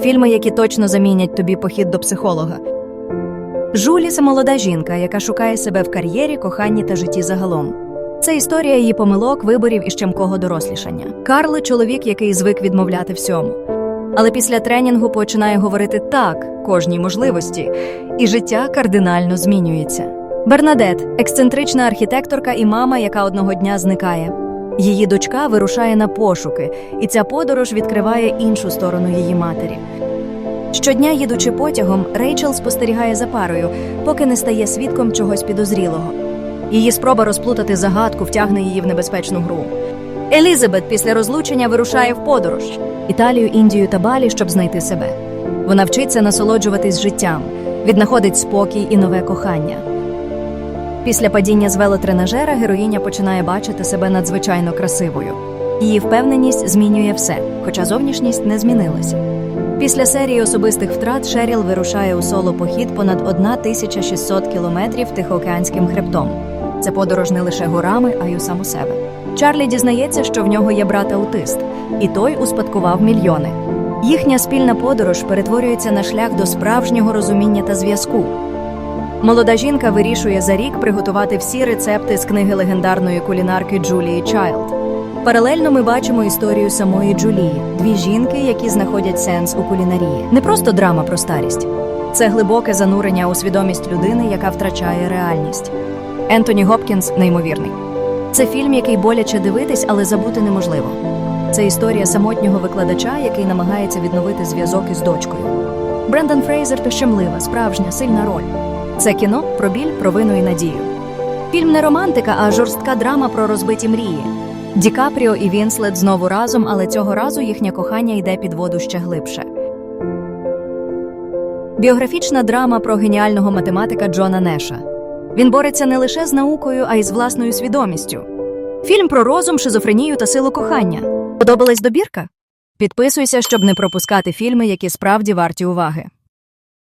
Фільми, які точно замінять тобі похід до психолога. Жулі це молода жінка, яка шукає себе в кар'єрі, коханні та житті загалом. Це історія її помилок, виборів і щемкого дорослішання. Карл чоловік, який звик відмовляти всьому. Але після тренінгу починає говорити так кожній можливості, і життя кардинально змінюється. Бернадет ексцентрична архітекторка і мама, яка одного дня зникає. Її дочка вирушає на пошуки, і ця подорож відкриває іншу сторону її матері. Щодня, їдучи потягом, Рейчел спостерігає за парою, поки не стає свідком чогось підозрілого. Її спроба розплутати загадку втягне її в небезпечну гру. Елізабет після розлучення вирушає в подорож Італію, Індію та Балі, щоб знайти себе. Вона вчиться насолоджуватись життям, віднаходить спокій і нове кохання. Після падіння з велотренажера героїня починає бачити себе надзвичайно красивою. Її впевненість змінює все, хоча зовнішність не змінилася. Після серії особистих втрат Шеріл вирушає у соло-похід понад 1600 кілометрів Тихоокеанським хребтом. Це подорож не лише горами, а й у саму себе. Чарлі дізнається, що в нього є брат аутист, і той успадкував мільйони. Їхня спільна подорож перетворюється на шлях до справжнього розуміння та зв'язку. Молода жінка вирішує за рік приготувати всі рецепти з книги легендарної кулінарки Джулії Чайлд. Паралельно ми бачимо історію самої Джулії, дві жінки, які знаходять сенс у кулінарії. Не просто драма про старість, це глибоке занурення у свідомість людини, яка втрачає реальність. Ентоні Гопкінс неймовірний. Це фільм, який боляче дивитись, але забути неможливо. Це історія самотнього викладача, який намагається відновити зв'язок із дочкою. Брендан Фрейзер то щемлива, справжня, сильна роль. Це кіно про біль, провину і надію. Фільм не романтика, а жорстка драма про розбиті мрії. Ді Капріо і Вінслет знову разом, але цього разу їхнє кохання йде під воду ще глибше. Біографічна драма про геніального математика Джона Неша. Він бореться не лише з наукою, а й з власною свідомістю. Фільм про розум, шизофренію та силу кохання. Подобалась добірка? Підписуйся, щоб не пропускати фільми, які справді варті уваги.